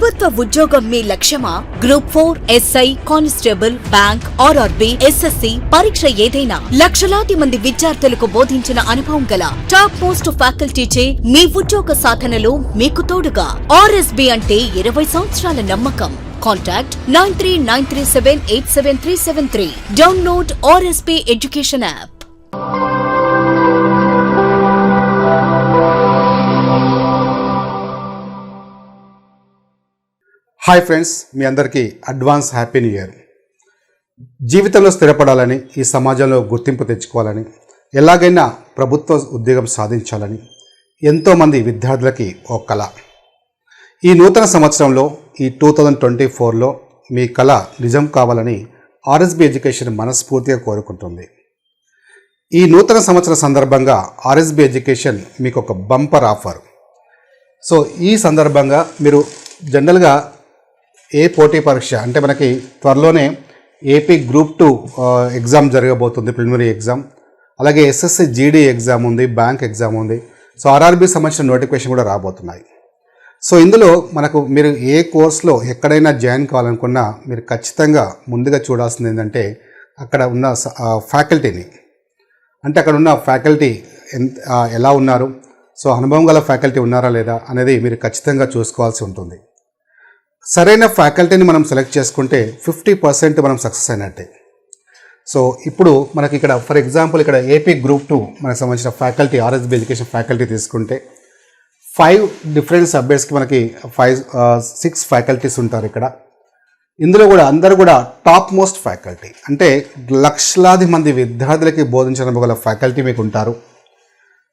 ప్రభుత్వ ఉద్యోగం మీ లక్ష్యమా? Group four SI constable bank RRB SSC పరీక్ష ఏదైనా? లక్షలాది మంది విద్యార్థులకు బోధించిన అనుభవం గల టాప్ మోస్ట్ ఫ్యాకల్టీచే మీ ఉద్యోగ సాధనలో మీకు తోడుగా. ఆర్ఎస్బి అంటే ఇరవై సంవత్సరాల నమ్మకం. Contact nine three nine three seven eight seven three seven three download RSB education app hi friends మీ అందరికీ అడ్వాన్స్ హ్యాపీ న్యూ ఇయర్. జీవితంలో స్థిరపడాలని ఈ సమాజంలో గుర్తింపు తెచ్చుకోవాలని ఎలాగైనా ప్రభుత్వ ఉద్యోగం సాధించాలని ఎంతోమంది విద్యార్థులకి ఒక కళ. ఈ నూతన సంవత్సరంలో ఈ టూ థౌజండ్ ట్వంటీ ఫోర్లో మీ కళ నిజం కావాలని ఆర్ఎస్బి ఎడ్యుకేషన్ మనస్ఫూర్తిగా కోరుకుంటుంది. ఈ నూతన సంవత్సర సందర్భంగా ఆర్ఎస్బి ఎడ్యుకేషన్ మీకు ఒక బంపర్ ఆఫర్. సో ఈ సందర్భంగా మీరు జనరల్గా ఏ పోటీ పరీక్ష? అంటే మనకి త్వరలోనే ఏపీ గ్రూప్ టూ ఎగ్జామ్ జరగబోతుంది ప్రిలిమినరీ ఎగ్జామ్. అలాగే ఎస్ఎస్సి జీడీ ఎగ్జామ్ ఉంది బ్యాంక్ ఎగ్జామ్ ఉంది. సో ఆర్ఆర్బీ సంబంధించిన నోటిఫికేషన్ కూడా రాబోతున్నాయి. సో ఇందులో మనకు మీరు ఏ కోర్స్లో ఎక్కడైనా జాయిన్ కావాలనుకున్నా మీరు ఖచ్చితంగా ముందుగా చూడాల్సింది ఏంటంటే అక్కడ ఉన్న ఫ్యాకల్టీని. అంటే అక్కడ ఉన్న ఫ్యాకల్టీ ఎంత ఎలా ఉన్నారు? సో అనుభవం గల ఫ్యాకల్టీ ఉన్నారా లేదా అనేది మీరు ఖచ్చితంగా చూసుకోవాల్సి ఉంటుంది. సరైన ఫ్యాకల్టీని మనం సెలెక్ట్ చేసుకుంటే ఫిఫ్టీ పర్సెంట్ మనం సక్సెస్ అయినట్టే. సో ఇప్పుడు మనకి ఇక్కడ ఫర్ ఎగ్జాంపుల్ ఇక్కడ ఏపీ గ్రూప్ టూ మనకు సంబంధించిన ఫ్యాకల్టీ ఆర్ఎస్బి ఎడ్యుకేషన్ ఫ్యాకల్టీ తీసుకుంటే ఫైవ్ డిఫరెంట్ సబ్జెక్ట్స్కి మనకి ఫైవ్ సిక్స్ ఫ్యాకల్టీస్ ఉంటారు ఇక్కడ. ఇందులో కూడా అందరూ కూడా టాప్ మోస్ట్ ఫ్యాకల్టీ అంటే లక్షలాది మంది విద్యార్థులకి బోధించడం గల ఫ్యాకల్టీ మీకు ఉంటారు.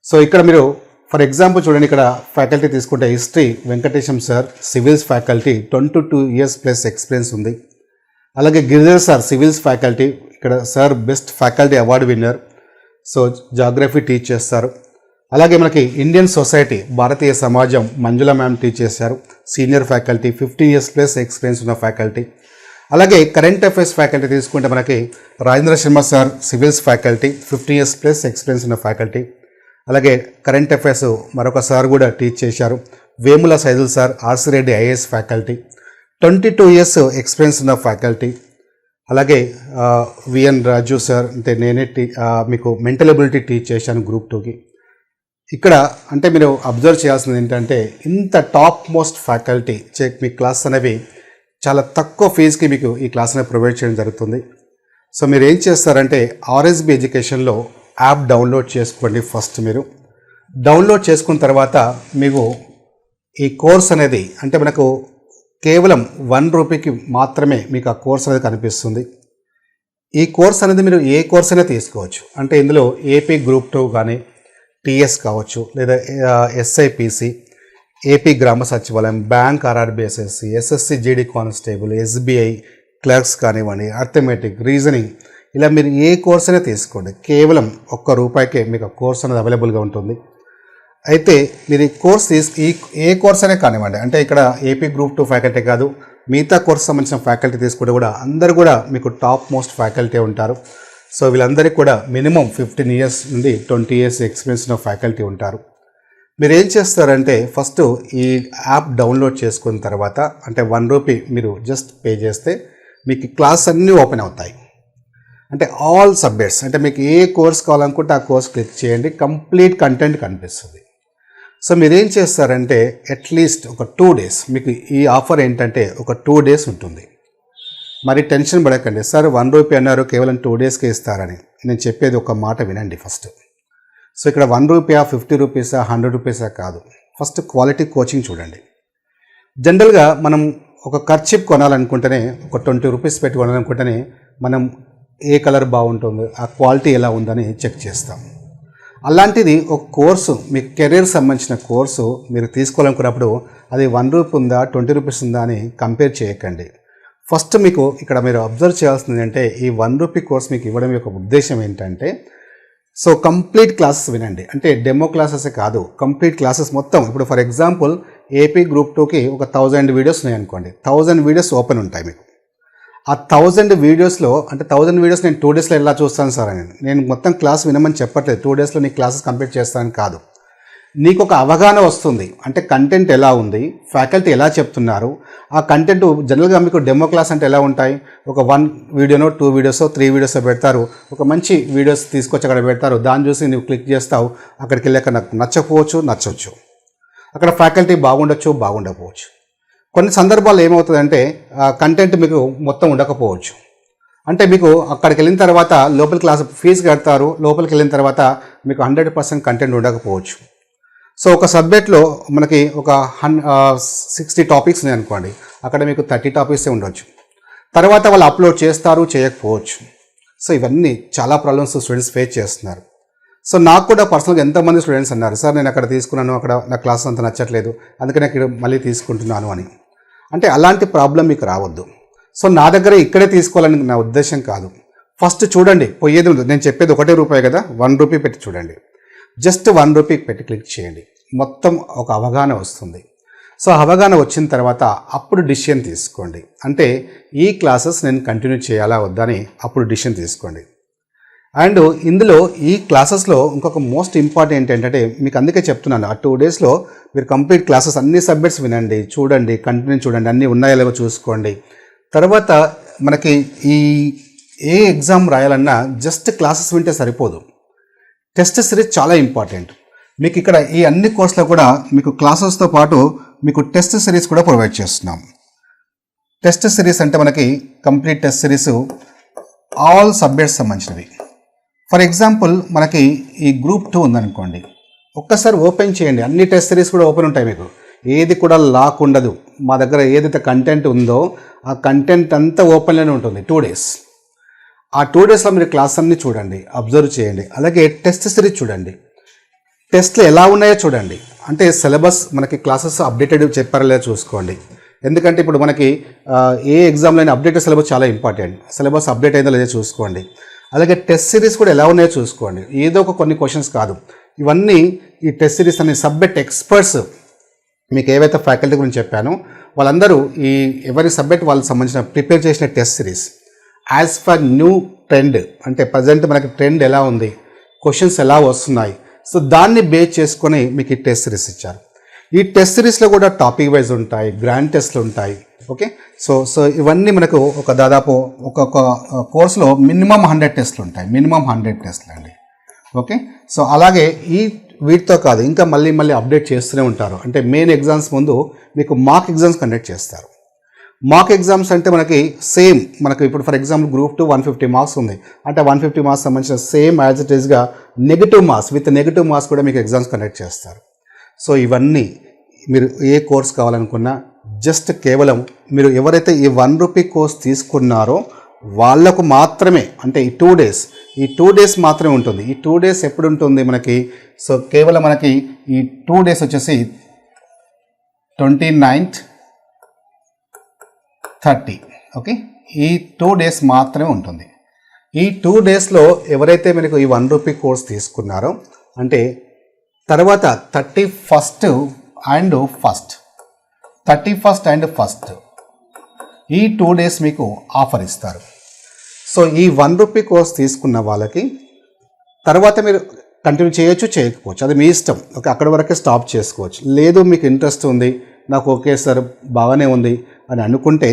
సో ఇక్కడ మీరు ఫర్ ఎగ్జాంపుల్ చూడండి ఇక్కడ ఫ్యాకల్టీ తీసుకుంటే history Venkatesham sir civils faculty twenty two years plus experience ఉంది. అలాగే గిరిధర్ సార్ సివిల్స్ ఫ్యాకల్టీ ఇక్కడ sir best faculty award winner so geography teach చేస్తారు అలాగే మనకి ఇండియన్ సొసైటీ భారతీయ సమాజం మంజుల మ్యామ్ టీచ్ చేశారు senior faculty fifty years plus experience ఉన్న ఫ్యాకల్టీ అలాగే కరెంట్ అఫైర్స్ ఫ్యాకల్టీ తీసుకుంటే మనకి Rajendra Sharma sir civils faculty fifty years plus experience ఉన్న ఫ్యాకల్టీ అలాగే కరెంట్ అఫైర్స్ మరొక సార్ కూడా టీచ్ చేశారు. Vemula Saidul sir RC Reddy IAS faculty twenty two years experience ఉన్న ఫ్యాకల్టీ అలాగే విఎన్ రాజు సార్ అంటే నేనే టీ మీకు మెంటల్ ఎబిలిటీ టీచ్ చేశాను గ్రూప్ టూకి ఇక్కడ అంటే మీరు అబ్జర్వ్ చేయాల్సింది ఏంటంటే ఇంత టాప్ మోస్ట్ ఫ్యాకల్టీ చే మీ క్లాస్ అనేవి చాలా తక్కువ ఫీజుకి మీకు ఈ క్లాస్ అనేది ప్రొవైడ్ చేయడం జరుగుతుంది. సో మీరు ఏం చేస్తారంటే ఆర్ఎస్బి ఎడ్యుకేషన్లో యాప్ డౌన్లోడ్ చేసుకోండి ఫస్ట్ మీరు. డౌన్లోడ్ చేసుకున్న తర్వాత మీకు ఈ కోర్స్ అనేది అంటే మనకు కేవలం వన్ రూపీకి మాత్రమే మీకు ఆ కోర్స్ అనేది కనిపిస్తుంది. ఈ కోర్స్ అనేది మీరు ఏ కోర్స్ అయినా తీసుకోవచ్చు. అంటే ఇందులో ఏపీ గ్రూప్ టూ కానీ టీఎస్ కావచ్చు లేదా ఎస్ఐపిసి ఏపీ గ్రామ సచివాలయం bank RRB SSC SSC GD constable SBI clerks కానివ్వండి అర్థమెటిక్ రీజనింగ్ ఇలా మీరు ఏ కోర్స్ అయినా తీసుకోండి. కేవలం ఒక్క రూపాయికే మీకు కోర్స్ అనేది అవైలబుల్గా ఉంటుంది. అయితే మీరు ఈ కోర్స్ తీసు ఈ ఏ కోర్స్ అనే కానివ్వండి అంటే ఇక్కడ ఏపీ గ్రూప్ టూ ఫ్యాకల్టీ కాదు మిగతా కోర్స్ సంబంధించిన ఫ్యాకల్టీ తీసుకుంటే కూడా అందరు కూడా మీకు టాప్ మోస్ట్ ఫ్యాకల్టీ ఉంటారు. సో వీళ్ళందరికీ కూడా మినిమం ఫిఫ్టీన్ ఇయర్స్ నుండి ట్వంటీ ఇయర్స్ ఎక్స్పీరియన్స్ ఉన్న ఫ్యాకల్టీ ఉంటారు. మీరు ఏం చేస్తారంటే ఫస్ట్ ఈ యాప్ డౌన్లోడ్ చేసుకున్న తర్వాత అంటే వన్ రూపీ మీరు జస్ట్ పే చేస్తే మీకు క్లాస్ అన్నీ ఓపెన్ అవుతాయి. అంటే ఆల్ సబ్జెక్ట్స్ అంటే మీకు ఏ కోర్స్ కావాలనుకుంటే ఆ కోర్స్ క్లిక్ చేయండి కంప్లీట్ కంటెంట్ కనిపిస్తుంది. సో మీరు ఏం చేస్తారంటే అట్లీస్ట్ ఒక టూ డేస్ మీకు ఈ ఆఫర్ ఏంటంటే ఒక టూ డేస్ ఉంటుంది. మరి టెన్షన్ పడకండి. సార్ వన్ రూపీ అన్నారు కేవలం టూ డేస్కే ఇస్తారని. నేను చెప్పేది ఒక మాట వినండి ఫస్ట్ సో ఇక్కడ వన్ రూపీయా ఫిఫ్టీ రూపీసా హండ్రెడ్ రూపీసా కాదు. ఫస్ట్ క్వాలిటీ కోచింగ్ చూడండి. జనరల్గా మనం ఒక ఖర్చిప్ కొనాలనుకుంటేనే ఒక ట్వంటీ రూపీస్ పెట్టి కొనాలనుకుంటేనే మనం ఏ కలర్ బాగుంటుందో ఆ క్వాలిటీ ఎలా ఉందని చెక్ చేస్తాం. అలాంటిది ఒక కోర్సు మీ కెరీర్ సంబంధించిన కోర్సు మీరు తీసుకోవాలనుకున్నప్పుడు అది వన్ రూపీ ఉందా ట్వంటీ రూపీస్ ఉందా అని కంపేర్ చేయకండి. ఫస్ట్ మీకు ఇక్కడ మీరు అబ్జర్వ్ చేయాల్సింది అంటే ఈ వన్ రూపీ కోర్స్ మీకు ఇవ్వడం యొక్క ఉద్దేశం ఏంటంటే సో కంప్లీట్ క్లాసెస్ వినండి. అంటే డెమో క్లాసెస్ కాదు కంప్లీట్ క్లాసెస్ మొత్తం. ఇప్పుడు ఫర్ ఎగ్జాంపుల్ ఏపీ గ్రూప్ టూకి ఒక థౌజండ్ వీడియోస్ ఉన్నాయి అనుకోండి థౌజండ్ వీడియోస్ ఓపెన్ ఉంటాయి మీకు. ఆ థౌజండ్ వీడియోస్లో అంటే థౌజండ్ వీడియోస్ నేను టూ డేస్లో ఎలా చూస్తాను సార్ అని. నేను మొత్తం క్లాస్ వినమని చెప్పట్లేదు. టూ డేస్లో నీ క్లాసెస్ కంప్లీట్ చేస్తానని కాదు. నీకు ఒక అవగాహన వస్తుంది. అంటే కంటెంట్ ఎలా ఉంది? ఫ్యాకల్టీ ఎలా చెప్తున్నారు? ఆ కంటెంట్ జనరల్గా మీకు డెమో క్లాస్ అంటే ఎలా ఉంటాయి? ఒక వన్ వీడియోనో టూ వీడియోసో త్రీ వీడియోస్ పెడతారు. ఒక మంచి వీడియోస్ తీసుకొచ్చి అక్కడ పెడతారు. దాన్ని చూసి నువ్వు క్లిక్ చేస్తావు. అక్కడికి వెళ్ళాక నాకు నచ్చకపోవచ్చు నచ్చవచ్చు అక్కడ ఫ్యాకల్టీ బాగుండొచ్చు బాగుండకపోవచ్చు. కొన్ని సందర్భాల్లో ఏమవుతుందంటే కంటెంట్ మీకు మొత్తం ఉండకపోవచ్చు. అంటే మీకు అక్కడికి వెళ్ళిన తర్వాత లోపల క్లాస్ ఫీజు కడతారు లోపలికి వెళ్ళిన తర్వాత మీకు హండ్రెడ్ పర్సెంట్ కంటెంట్ ఉండకపోవచ్చు. సో ఒక సబ్జెక్ట్లో మనకి ఒక హన్ సిక్స్టీ టాపిక్స్ ఉన్నాయి అనుకోండి. అక్కడ మీకు థర్టీ టాపిక్సే ఉండొచ్చు. తర్వాత వాళ్ళు అప్లోడ్ చేస్తారు చేయకపోవచ్చు. సో ఇవన్నీ చాలా ప్రాబ్లమ్స్ స్టూడెంట్స్ ఫేస్ చేస్తున్నారు. సో నాకు కూడా పర్సనల్గా ఎంతమంది స్టూడెంట్స్ అన్నారు సార్ నేను అక్కడ తీసుకున్నాను అక్కడ నా క్లాస్ అంత నచ్చట్లేదు అందుకని ఇక్కడ మళ్ళీ తీసుకుంటున్నాను అని. అంటే అలాంటి ప్రాబ్లం మీకు రావద్దు. సో నా దగ్గర ఇక్కడే తీసుకోవాలని నా ఉద్దేశం కాదు. ఫస్ట్ చూడండి పోయేది ఉంది నేను చెప్పేది ఒకటే రూపాయి కదా వన్ రూపీ పెట్టి చూడండి. జస్ట్ వన్ రూపీ పెట్టి క్లిక్ చేయండి. మొత్తం ఒక అవగాహన వస్తుంది. సో అవగాహన వచ్చిన తర్వాత అప్పుడు డిసిషన్ తీసుకోండి. అంటే ఈ క్లాసెస్ నేను కంటిన్యూ చేయాలా వద్దని అప్పుడు డిసిషన్ తీసుకోండి. అండ్ ఇందులో ఈ క్లాసెస్లో ఇంకొక మోస్ట్ ఇంపార్టెంట్ ఏంటంటే మీకు అందుకే చెప్తున్నాను ఆ టూ డేస్లో మీరు కంప్లీట్ క్లాసెస్ అన్ని సబ్జెక్ట్స్ వినండి చూడండి కంటిన్యూ చూడండి అన్నీ ఉన్నాయో లేవో చూసుకోండి. తర్వాత మనకి ఈ ఏ ఎగ్జామ్ రాయాలన్నా జస్ట్ క్లాసెస్ వింటే సరిపోదు. టెస్ట్ సిరీస్ చాలా ఇంపార్టెంట్. మీకు ఇక్కడ ఈ అన్ని కోర్సులో కూడా మీకు క్లాసెస్తో పాటు మీకు టెస్ట్ సిరీస్ కూడా ప్రొవైడ్ చేస్తున్నాం. టెస్ట్ సిరీస్ అంటే మనకి complete test series all subjects సంబంధించినవి. ఫర్ ఎగ్జాంపుల్ మనకి ఈ గ్రూప్ టూ ఉందనుకోండి ఒక్కసారి ఓపెన్ చేయండి. అన్ని టెస్ట్ సిరీస్ కూడా ఓపెన్ ఉంటాయి మీకు. ఏది కూడా లాక్ ఉండదు. మా దగ్గర ఏదైతే కంటెంట్ ఉందో ఆ కంటెంట్ అంతా ఓపెన్లోనే ఉంటుంది. టూ డేస్ ఆ టూ డేస్లో మీరు క్లాస్ అన్ని చూడండి. అబ్జర్వ్ చేయండి. అలాగే టెస్ట్ సిరీస్ చూడండి. టెస్ట్లు ఎలా ఉన్నాయో చూడండి. అంటే సిలబస్ మనకి క్లాసెస్ అప్డేటెడ్ చెప్పారా లేదా చూసుకోండి. ఎందుకంటే ఇప్పుడు మనకి ఏ ఎగ్జామ్లో అయినా అప్డేటెడ్ సిలబస్ చాలా ఇంపార్టెంట్ సిలబస్ అప్డేట్ అయిందో లేదో చూసుకోండి. అలాగే టెస్ట్ సిరీస్ కూడా ఎలా ఉన్నాయో చూసుకోండి. ఏదో ఒక కొన్ని క్వశ్చన్స్ కాదు. ఇవన్నీ ఈ టెస్ట్ సిరీస్ అనే సబ్జెక్ట్ ఎక్స్పర్ట్స్ మీకు ఏవైతే ఫ్యాకల్టీ గురించి చెప్పానో వాళ్ళందరూ ఈ ఎవరి సబ్జెక్ట్ వాళ్ళకి సంబంధించిన ప్రిపేర్ చేసిన test series. As for new trend అంటే ప్రజెంట్ మనకి ట్రెండ్ ఎలా ఉంది క్వశ్చన్స్ ఎలా వస్తున్నాయి సో దాన్ని బేస్ చేసుకొని మీకు ఈ టెస్ట్ సిరీస్ ఇచ్చారు. ఈ టెస్ట్ సిరీస్లో కూడా టాపిక్ వైజ్ ఉంటాయి గ్రాండ్ టెస్ట్లు ఉంటాయి ఓకే సో సో ఇవన్నీ మనకు ఒక దాదాపు ఒక్కొక్క కోర్సులో మినిమం హండ్రెడ్ టెస్ట్లు ఉంటాయి. మినిమం హండ్రెడ్ టెస్ట్లు అండి. ఓకే సో అలాగే ఈ వీటితో కాదు ఇంకా మళ్ళీ మళ్ళీ అప్డేట్ చేస్తూనే ఉంటారు. అంటే మెయిన్ ఎగ్జామ్స్ ముందు మీకు మాక్ ఎగ్జామ్స్ కండక్ట్ చేస్తారు. మాక్ ఎగ్జామ్స్ అంటే మనకి సేమ్ మనకి ఇప్పుడు for example group two one fifty marks ఉంది. అంటే వన్ ఫిఫ్టీ మార్క్స్ సంబంధించిన సేమ్ యాజ్ ఇట్ ఈస్గా negative marks with negative marks కూడా మీకు ఎగ్జామ్స్ కండక్ట్ చేస్తారు. సో ఇవన్నీ మీరు ఏ కోర్స్ కావాలనుకున్నా జస్ట్ కేవలం మీరు ఎవరైతే ఈ వన్ రూపీ కోర్స్ తీసుకున్నారో వాళ్ళకు మాత్రమే అంటే ఈ టూ డేస్ ఈ టూ డేస్ మాత్రమే ఉంటుంది. ఈ టూ డేస్ ఎప్పుడు ఉంటుంది మనకి? సో కేవలం మనకి ఈ టూ డేస్ వచ్చేసి ట్వంటీ నైన్త్ థర్టీ ఓకే ఈ టూ డేస్ మాత్రమే ఉంటుంది. ఈ టూ డేస్లో ఎవరైతే మీకు ఈ వన్ రూపీ కోర్స్ తీసుకున్నారో అంటే తర్వాత thirty first and first thirty first and first. ఈ టూ డేస్ మీకు ఆఫర్ ఇస్తారు. సో ఈ వన్ రూపీ కోర్స్ తీసుకున్న వాళ్ళకి తర్వాత మీరు కంటిన్యూ చేయొచ్చు చేయకపోవచ్చు. అది మీ ఇష్టం. ఓకే అక్కడ వరకే స్టాప్ చేసుకోవచ్చు. లేదు మీకు ఇంట్రెస్ట్ ఉంది నాకు ఓకే సార్ బాగానే ఉంది అని అనుకుంటే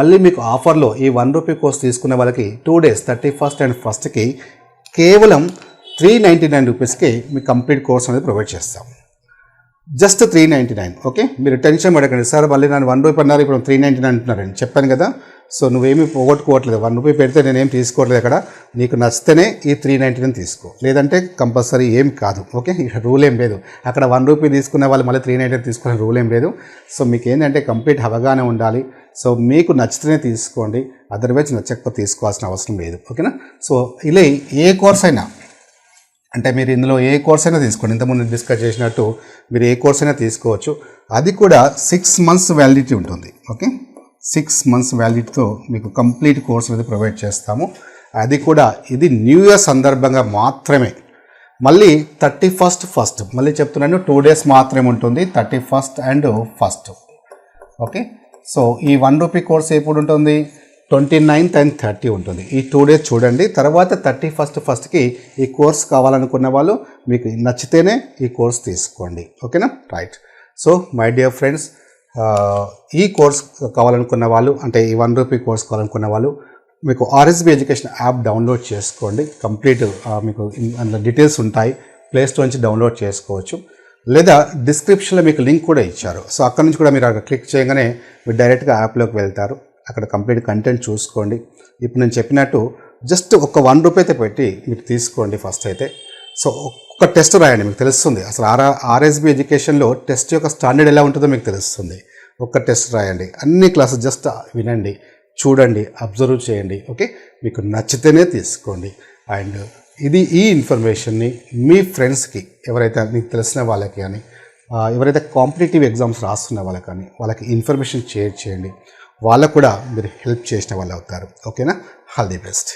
మళ్ళీ మీకు ఆఫర్లో ఈ వన్ రూపీ కోర్స్ తీసుకున్న వాళ్ళకి two days thirty first and ఫస్ట్కి కేవలం త్రీ నైంటీ నైన్ రూపీస్కి మీకు కంప్లీట్ కోర్స్ అనేది ప్రొవైడ్ చేస్తాం. Just three ninety nine okay? మీరు టెన్షన్ పడకండి. సార్ మళ్ళీ నన్ను వన్ రూపీ అన్నారు ఇప్పుడు త్రీ నైంటీ నైన్ అంటున్నారండి చెప్పాను కదా. సో నువ్వేమీ పోగొట్టుకోవట్లేదు. వన్ రూపీ పెడితే నేనేం తీసుకోవట్లేదు అక్కడ. నీకు నచ్చితేనే ఈ త్రీ నైంటీ నైన్ తీసుకో. లేదంటే కంపల్సరీ ఏం కాదు ఓకే? ఇక్కడ రూల్ ఏం లేదు. అక్కడ వన్ రూపీ తీసుకునే వాళ్ళు మళ్ళీ త్రీ నైంటీ తీసుకునే రూల్ ఏం లేదు. సో మీకు ఏంటంటే కంప్లీట్ అవగాహన ఉండాలి. సో మీకు నచ్చితేనే తీసుకోండి. అదర్వైజ్ నచ్చకపోతే తీసుకోవాల్సిన అవసరం లేదు ఓకేనా? సో ఇలా ఏ కోర్స్ అయినా అంటే మీరు ఇందులో ఏ కోర్స్ అయినా తీసుకోండి. ఇంతకుముందు డిస్కస్ చేసినట్టు మీరు ఏ కోర్స్ అయినా తీసుకోవచ్చు. అది కూడా సిక్స్ మంత్స్ వ్యాలిడిటీ ఉంటుంది. ఓకే సిక్స్ మంత్స్ వ్యాలిడిటీతో మీకు కంప్లీట్ కోర్స్ అనేది ప్రొవైడ్ చేస్తాము. అది కూడా ఇది న్యూ ఇయర్ సందర్భంగా మాత్రమే. మళ్ళీ థర్టీ ఫస్ట్ ఫస్ట్ మళ్ళీ చెప్తున్నాను టూ డేస్ మాత్రమే ఉంటుంది. Thirty first and first okay so ఈ వన్ రూపీ కోర్స్ ఎప్పుడు ఉంటుంది? ట్వంటీ నైన్త్ అండ్ థర్టీ ఉంటుంది. ఈ టూ డేస్ చూడండి. తర్వాత థర్టీ ఫస్ట్ ఫస్ట్కి ఈ కోర్స్ కావాలనుకున్న వాళ్ళు మీకు నచ్చితేనే ఈ కోర్స్ తీసుకోండి. ఓకేనా? Right. So my dear friends ఈ కోర్స్ కావాలనుకున్న వాళ్ళు అంటే ఈ వన్ రూపీ కోర్స్ కావాలనుకున్న వాళ్ళు మీకు ఆర్ఎస్బి ఎడ్యుకేషన్ యాప్ డౌన్లోడ్ చేసుకోండి. కంప్లీట్ మీకు అందులో డీటెయిల్స్ ఉంటాయి. ప్లేస్టోర్ నుంచి డౌన్లోడ్ చేసుకోవచ్చు. లేదా డిస్క్రిప్షన్లో మీకు లింక్ కూడా ఇచ్చారు. సో అక్కడ నుంచి కూడా మీరు అక్కడ క్లిక్ చేయగానే మీరు డైరెక్ట్గా యాప్లోకి వెళ్తారు. అక్కడ కంప్లీట్ కంటెంట్ చూసుకోండి. ఇప్పుడు నేను చెప్పినట్టు జస్ట్ ఒక వన్ రూపీ అయితే పెట్టి మీరు తీసుకోండి ఫస్ట్ అయితే. సో ఒక్క టెస్ట్ రాయండి మీకు తెలుస్తుంది. అసలు ఆర్ ఆర్ఎస్బి ఎడ్యుకేషన్లో టెస్ట్ యొక్క స్టాండర్డ్ ఎలా ఉంటుందో మీకు తెలుస్తుంది. ఒక్క టెస్ట్ రాయండి. అన్ని క్లాసెస్ జస్ట్ వినండి చూడండి అబ్జర్వ్ చేయండి ఓకే మీకు నచ్చితేనే తీసుకోండి. అండ్ ఇది ఈ ఇన్ఫర్మేషన్ని మీ ఫ్రెండ్స్కి ఎవరైతే మీకు తెలిసిన వాళ్ళకి కానీ ఎవరైతే కాంపిటేటివ్ ఎగ్జామ్స్ రాస్తున్న వాళ్ళకి కానీ వాళ్ళకి ఇన్ఫర్మేషన్ షేర్ చేయండి. వాళ్ళకు కూడా మీరు హెల్ప్ చేసిన వాళ్ళు అవుతారు. ఓకేనా? All the best